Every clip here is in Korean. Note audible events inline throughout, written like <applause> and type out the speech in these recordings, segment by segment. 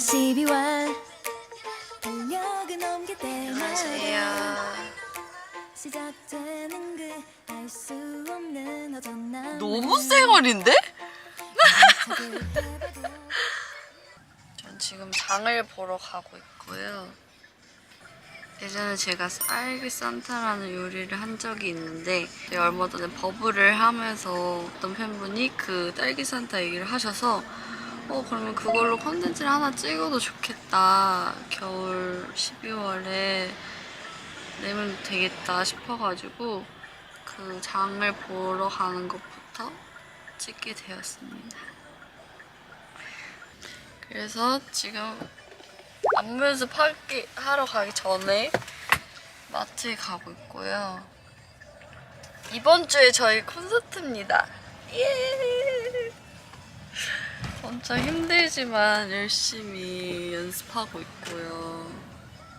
12월 달력을 넘길 때마다 안녕하세요. 시작되는 그알수 없는 허전함 너무 쌩얼인데? <laughs> 전 지금 장을 보러 가고 있고요. 예전에 제가 딸기 산타라는 요리를 한 적이 있는데 얼마 전에 버블을 하면서 어떤 팬분이 그 딸기 산타 얘기를 하셔서 어 그러면 그걸로 컨텐츠를 하나 찍어도 좋겠다 겨울 12월에 내면 되겠다 싶어가지고 그 장을 보러 가는 것부터 찍게 되었습니다. 그래서 지금 안무 연습하기 하러 가기 전에 마트에 가고 있고요. 이번 주에 저희 콘서트입니다. 예! 엄청 힘들지만 열심히 연습하고 있고요.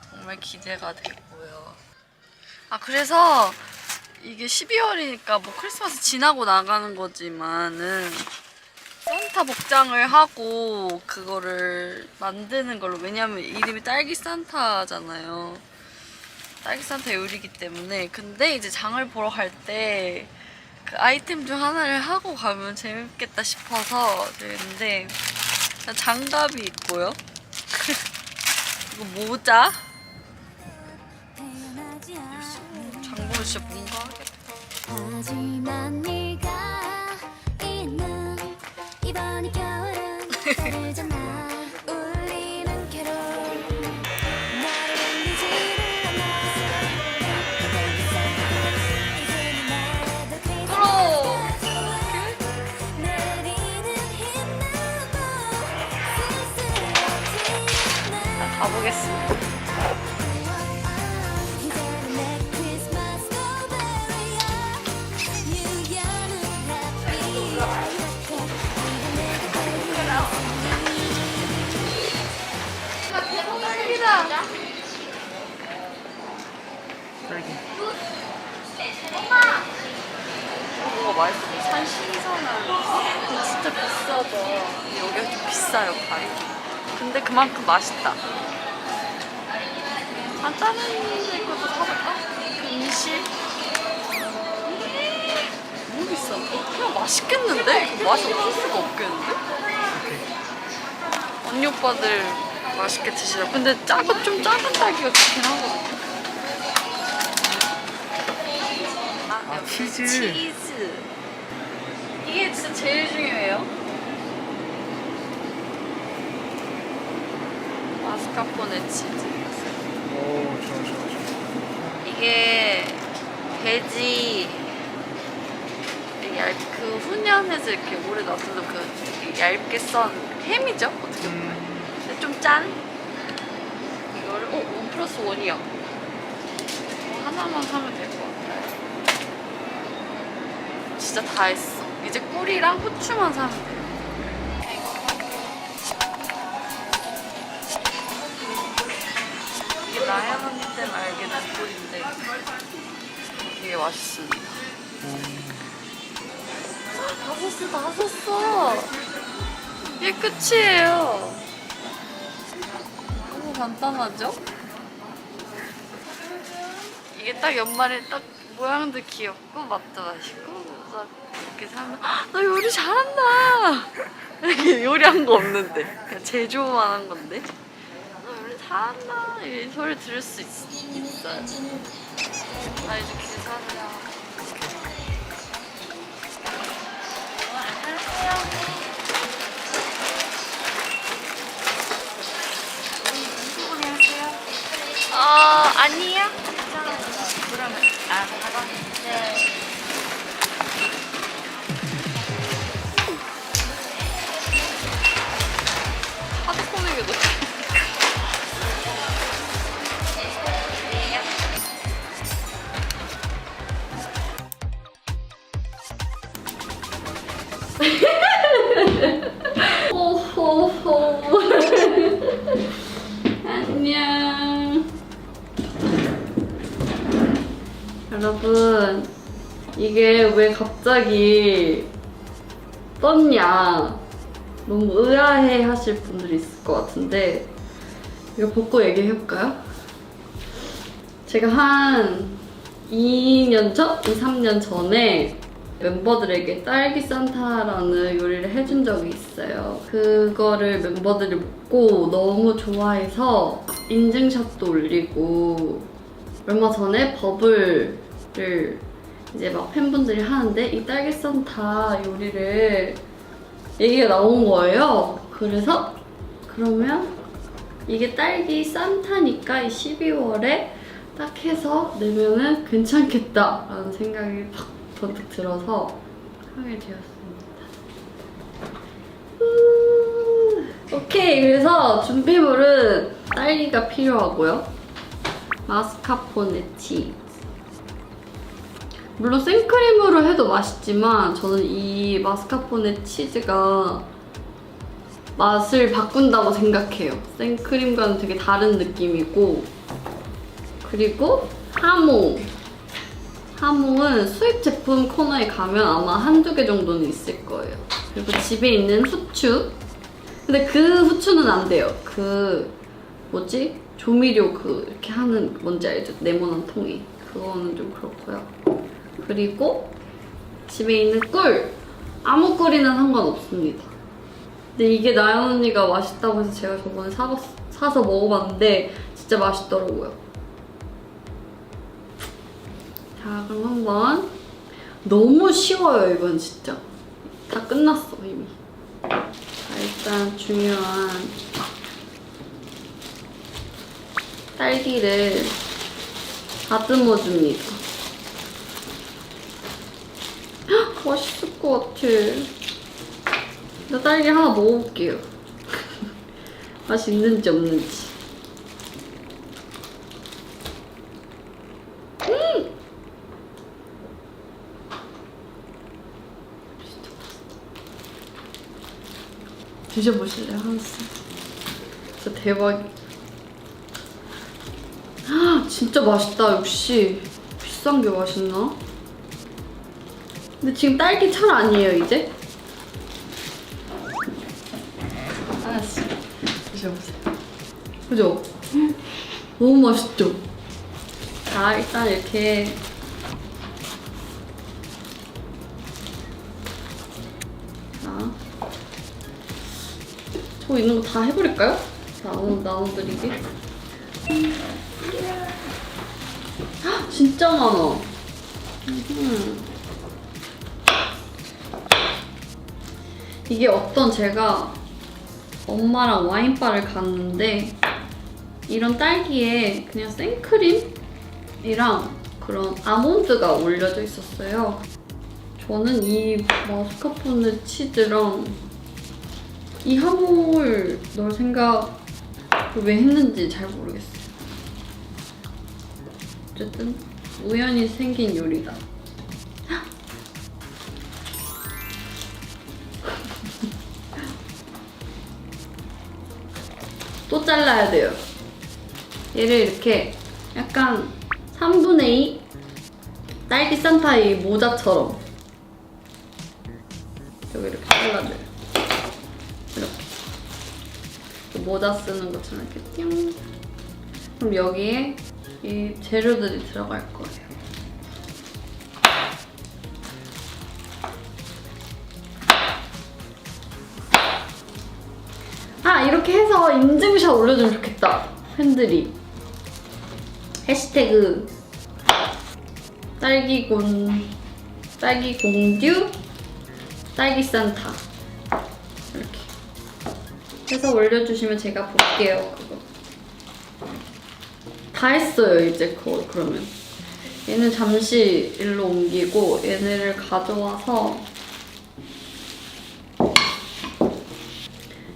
정말 기대가 되고요. 아 그래서 이게 12월이니까 뭐 크리스마스 지나고 나가는 거지만은 산타 복장을 하고 그거를 만드는 걸로 왜냐면 이름이 딸기 산타잖아요. 딸기 산타 요리기 때문에 근데 이제 장을 보러 갈 때 그 아이템 중 하나를 하고 가면 재밌겠다 싶어서 일단 장갑이 있고요. <laughs> 그리고 모자. 장보면 진짜 뭔가 하겠다. <laughs> 뭐가 맛있어? 산 신선한. 진짜 비싸다. 여기가 좀 비싸요, 가격이. 근데 그만큼 맛있다. 아, 다른 데 것도 사볼까? 음식? 너무 비싼데? 그냥 맛있겠는데? 이거 맛이 없을 수가 없겠는데? 언니 오빠들 맛있게 드시라. 근데 작은, 좀 작은 딸기가 좋긴 하거든요. 치즈. 치즈. 이게 진짜 제일 중요해요. 마스카포네 치즈. 오 좋아 좋아 좋아 이게 돼지 얇, 그 훈연해서 이렇게 오래 놔둔 그 얇게 썬 햄이죠? 어떻게 보면. 음, 근데 좀 짠? 이거를, 어, 원 플러스 원이야. 이거 하나만 사면 될 것 같아요. 진짜 다 했어. 이제 꿀이랑 후추만 사면 돼요. 이게 나연 언니 때문에 알게 된 꿀인데 되게 맛있습니다. 다 썼어, 다 썼어. 이게 끝이에요. 너무 간단하죠? 이게 딱 연말에 딱 모양도 귀엽고 맛도 맛있고 딱 이렇게 사면 "헉, 너 요리 잘한다. 이렇게 요리한 거 없는데 그냥 제조만 한 건데 너 요리 잘한다 이 소리 들을 수 있, 있어요. 나 이제 계산해야. 안녕하세요. 어, 아니요. 오호호. 안녕. 여러분, 이게 왜 갑자기 떴냐? 너무 의아해 하실 분들이 있을 것 같은데 이거 벗고 얘기해볼까요? 제가 한 2년 전? 2, 3년 전에 멤버들에게 딸기 산타라는 요리를 해준 적이 있어요. 그거를 멤버들이 먹고 너무 좋아해서 인증샷도 올리고 얼마 전에 버블을 이제 막 팬분들이 하는데 이 딸기 산타 요리를 얘기가 나온 거예요. 그래서 그러면 이게 딸기 산타니까 이 12월에 딱 해서 내면은 괜찮겠다라는 생각이 팍 번뜩 들어서 하게 되었습니다. 음, 오케이 그래서 준비물은 딸기가 필요하고요. 마스카포네 치즈. 물론 생크림으로 해도 맛있지만 저는 이 마스카포네 치즈가 맛을 바꾼다고 생각해요. 생크림과는 되게 다른 느낌이고 그리고 하몽. 하몽은 수입 제품 코너에 가면 아마 한두 개 정도는 있을 거예요. 그리고 집에 있는 후추. 근데 그 후추는 안 돼요. 그 뭐지? 조미료 그 이렇게 하는 뭔지 알죠? 네모난 통이. 그거는 좀 그렇고요. 그리고 집에 있는 꿀. 아무 꿀이나 상관없습니다. 근데 이게 나연 언니가 맛있다고 해서 제가 저번에 사봤, 사서 먹어봤는데 진짜 맛있더라고요. 자, 그럼 한번 너무 쉬워요, 이건 진짜. 다 끝났어, 이미. 자, 일단 중요한 딸기를 다듬어 줍니다. 헉, 맛있을 것 같아. 나 딸기 하나 먹어볼게요. <laughs> 맛이 있는지 없는지. 드셔보실래요, 한스? 진짜 대박. 아, 진짜 맛있다, 역시. 비싼 게 맛있나? 근데 지금 딸기 철 아니에요, 이제? 알았어. 드셔보세요. 그죠? <laughs> 너무 맛있죠? 자, 일단 이렇게 저 있는 거 다 해버릴까요? 자, 오늘 나눠드리기. 헉, 진짜 많아. 음. 이게 어떤 제가 엄마랑 와인바를 갔는데 이런 딸기에 그냥 생크림이랑 그런 아몬드가 올려져 있었어요. 저는 이 마스카포네 치즈랑 이 하몽을 넣을 생각을 왜 했는지 잘 모르겠어요. 어쨌든 우연히 생긴 요리다. <laughs> 또 잘라야 돼요. 얘를 이렇게 약간 3분의 2 딸기 산타의 모자처럼 모자 쓰는 것처럼 이렇게 띵. 그럼 여기에 이 재료들이 들어갈 거예요. 아 이렇게 해서 인증샷 올려주면 좋겠다 팬들이 해시태그 딸기곤 딸기 공듀 딸기 산타 이렇게 해서 올려주시면 제가 볼게요 그거 다 했어요 이제 그거 그러면 얘는 잠시 일로 옮기고 얘네를 가져와서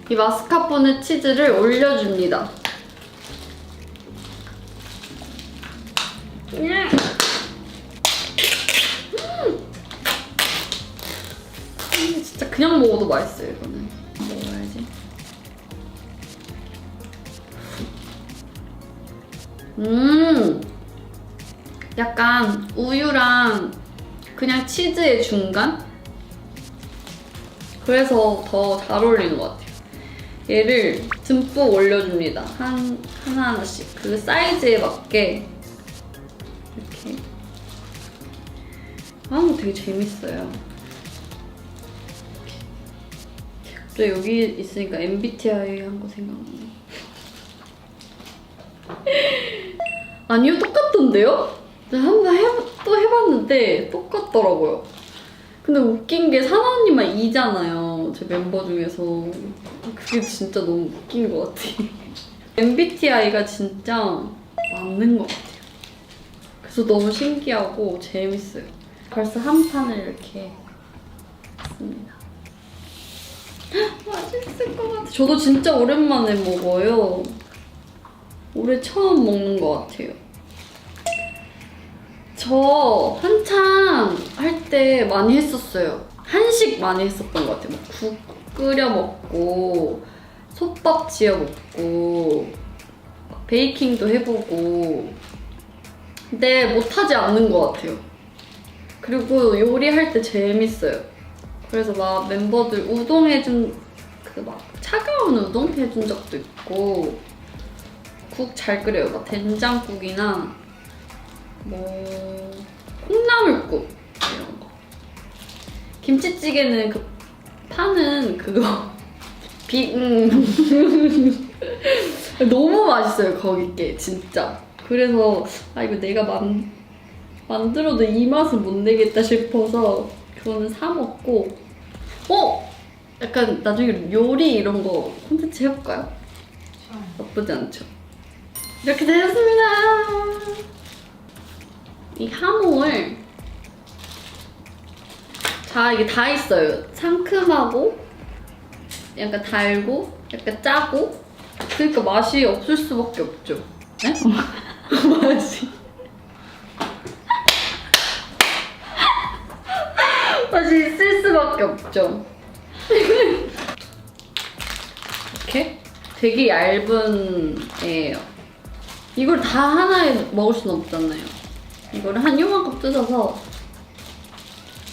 이 마스카포네 치즈를 올려줍니다. 음. 음, 진짜 그냥 먹어도 맛있어요, 이거는. 음! 약간 우유랑 그냥 치즈의 중간? 그래서 더 잘 어울리는 것 같아요. 얘를 듬뿍 올려줍니다. 한 하나 하나씩 그 사이즈에 맞게 이렇게 거 되게 재밌어요. 또 여기 있으니까 MBTI 한 거 생각나네. <laughs> 아니요, 똑같던데요? 제가 한번 해, 또 해봤는데 똑같더라고요. 근데 웃긴 게 사나 언니만 E잖아요. 제 멤버 중에서. 그게 진짜 너무 웃긴 것 같아. MBTI가 <laughs> 진짜 맞는 것 같아요. 그래서 너무 신기하고 재밌어요. 벌써 한 판을 이렇게 했습니다. <gasps> 맛있을 것 같아. 저도 진짜 오랜만에 먹어요. 올해 처음 먹는 것 같아요. 저 한창 할 때 많이 했었어요. 한식 많이 했었던 것 같아요. 막국 끓여 먹고, 솥밥 지어 먹고, 막 베이킹도 해보고. 근데 못하지 않는 것 같아요. 그리고 요리할 때 재밌어요. 그래서 막 멤버들 우동 해준, 그 막 차가운 우동 해준 적도 있고, 국 잘 끓여요. 막 된장국이나 뭐 콩나물국 이런 거. 김치찌개는 그 파는 그거 <laughs> 비 음. <laughs> 너무 맛있어요 거기 게 진짜. 그래서 아 이거 내가 만 만들어도 이 맛은 못 내겠다 싶어서 그거는 사 먹고 어 약간 나중에 요리 이런 거 콘텐츠 해볼까요? 나쁘지 않죠. 이렇게 되었습니다. 이 하몽을 자 이게 다 있어요. 상큼하고 약간 달고 약간 짜고 그러니까 맛이 없을 수밖에 없죠. 네? <laughs> 맛이 <laughs> 맛이 있을 수밖에 없죠. <laughs> 이렇게 되게 얇은 애예요. 이걸 다 하나에 먹을 수는 없잖아요. 이거를 한 요만큼 뜯어서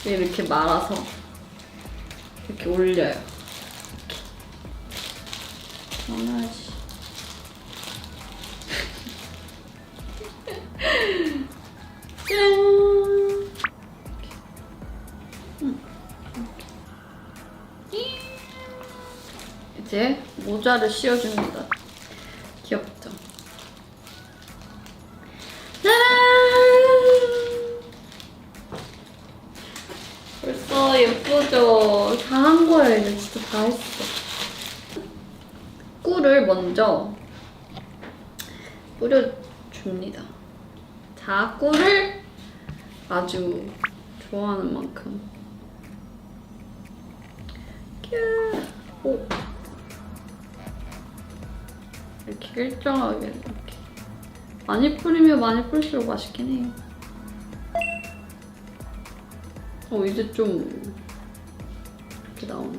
이렇게 말아서 이렇게 올려요. 이렇게. 짠! 음. 이제 모자를 씌워줍니다. 귀엽죠? 짜란! 벌써 예쁘죠? 다 한 거예요, 이제 진짜 다 했어. 꿀을 먼저 뿌려줍니다. 자, 꿀을 아주 좋아하는 만큼. 큐. 오. 이렇게 일정하게 이렇게. 많이 뿌리면 많이 뿌릴수록 맛있긴 해요. 어, 이제 좀 나오네.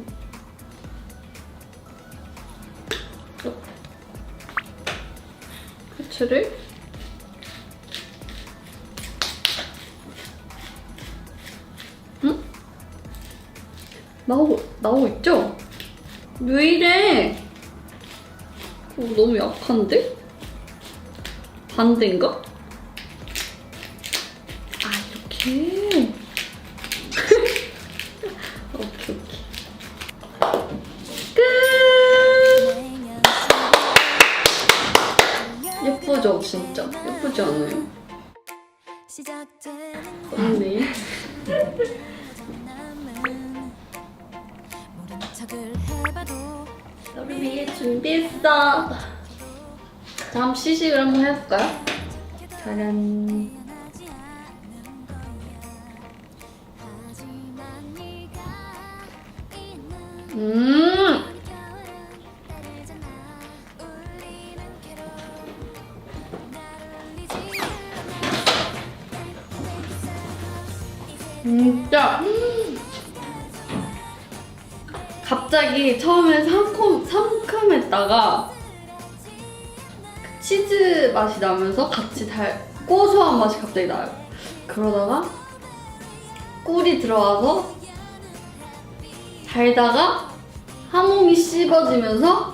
어. 후추를 응? 나오고 나오고 있죠? 왜 이래? 어, 너무 약한데? 반대인가? 아 이렇게 오케이 오케이 끝 예쁘죠 진짜 예쁘지 않아요? 언니 너를 위해 준비했어 다음 시식을 한번 해볼까요? 짜란 음 진짜 갑자기 처음에 상큼, 상큼했다가 그 치즈 맛이 나면서 같이 달 고소한 맛이 갑자기 나요. 그러다가 꿀이 들어와서 달다가 한 몸이 씹어지면서